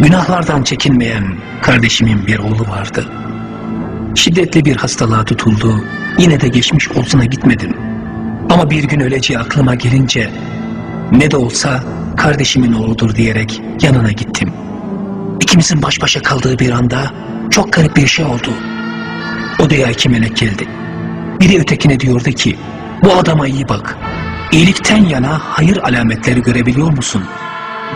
Günahlardan çekinmeyen kardeşimin bir oğlu vardı. Şiddetli bir hastalığa tutuldu. Yine de geçmiş olsuna gitmedim. Ama bir gün öleceği aklıma gelince ne de olsa kardeşimin oğludur diyerek yanına gittim. İkimizin baş başa kaldığı bir anda çok garip bir şey oldu. Odaya iki melek geldi. Biri ötekine diyordu ki bu adama iyi bak. İyilikten yana hayır alametleri görebiliyor musun?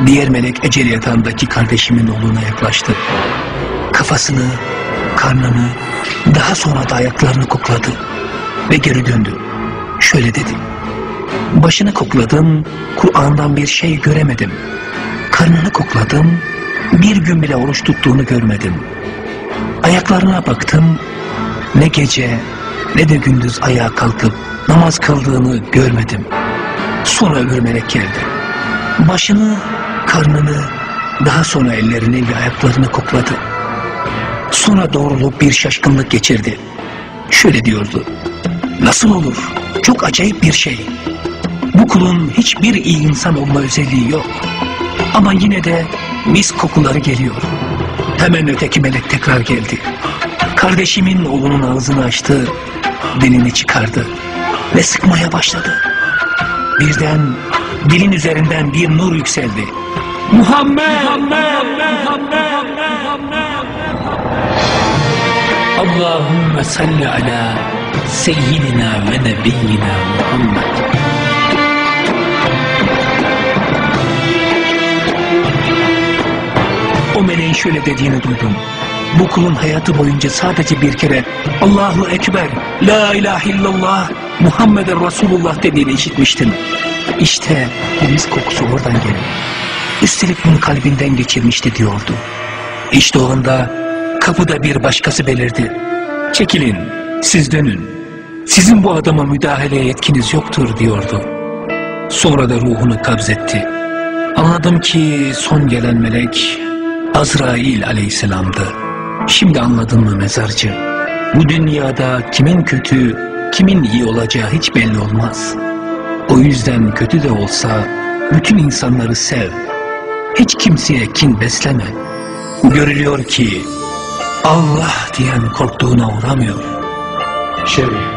Diğer melek ecel yatağındaki kardeşimin oğluna yaklaştı. Kafasını, karnını, daha sonra da ayaklarını kokladı ve geri döndü. Şöyle dedi. Başını kokladım, Kur'an'dan bir şey göremedim. Karnını kokladım, bir gün bile oruç tuttuğunu görmedim. Ayaklarına baktım, ne gece ne de gündüz ayağa kalkıp namaz kıldığını görmedim. Sonra öbür melek geldi. Başını, karnını, daha sonra ellerini ve ayaklarını kokladı. Sonra doğrulup bir şaşkınlık geçirdi. Şöyle diyordu. Nasıl olur? Çok acayip bir şey. Bu kulun hiçbir iyi insan olma özelliği yok. Ama yine de mis kokuları geliyor. Hemen öteki melek tekrar geldi. Kardeşimin oğlunun ağzını açtı, dilini çıkardı ve sıkmaya başladı. Birden dilin üzerinden bir nur yükseldi. Muhammed! Muhammed! Muhammed! Muhammed! Salli ala seyyidina ve nebiyyina Muhammed. O meleğin şöyle dediğini duydum. Bu kulun hayatı boyunca sadece bir kere Allahu Ekber, La ilahe illallah, Muhammeden Resulullah dediğini işitmiştim. İşte mis kokusu oradan geliyor. Üstelik bunu kalbinden geçirmişti diyordu. İşte o anda kapıda bir başkası belirdi. Çekilin, siz dönün. Sizin bu adama müdahaleye yetkiniz yoktur diyordu. Sonra da ruhunu kabzetti. Anladım ki son gelen melek Azrail aleyhisselamdı. Şimdi anladın mı mezarcı? Bu dünyada kimin kötü, kimin iyi olacağı hiç belli olmaz. O yüzden kötü de olsa bütün insanları sev. Hiç kimseye kin besleme. Görülüyor ki Allah diyen korktuğuna uğramıyor. Şerif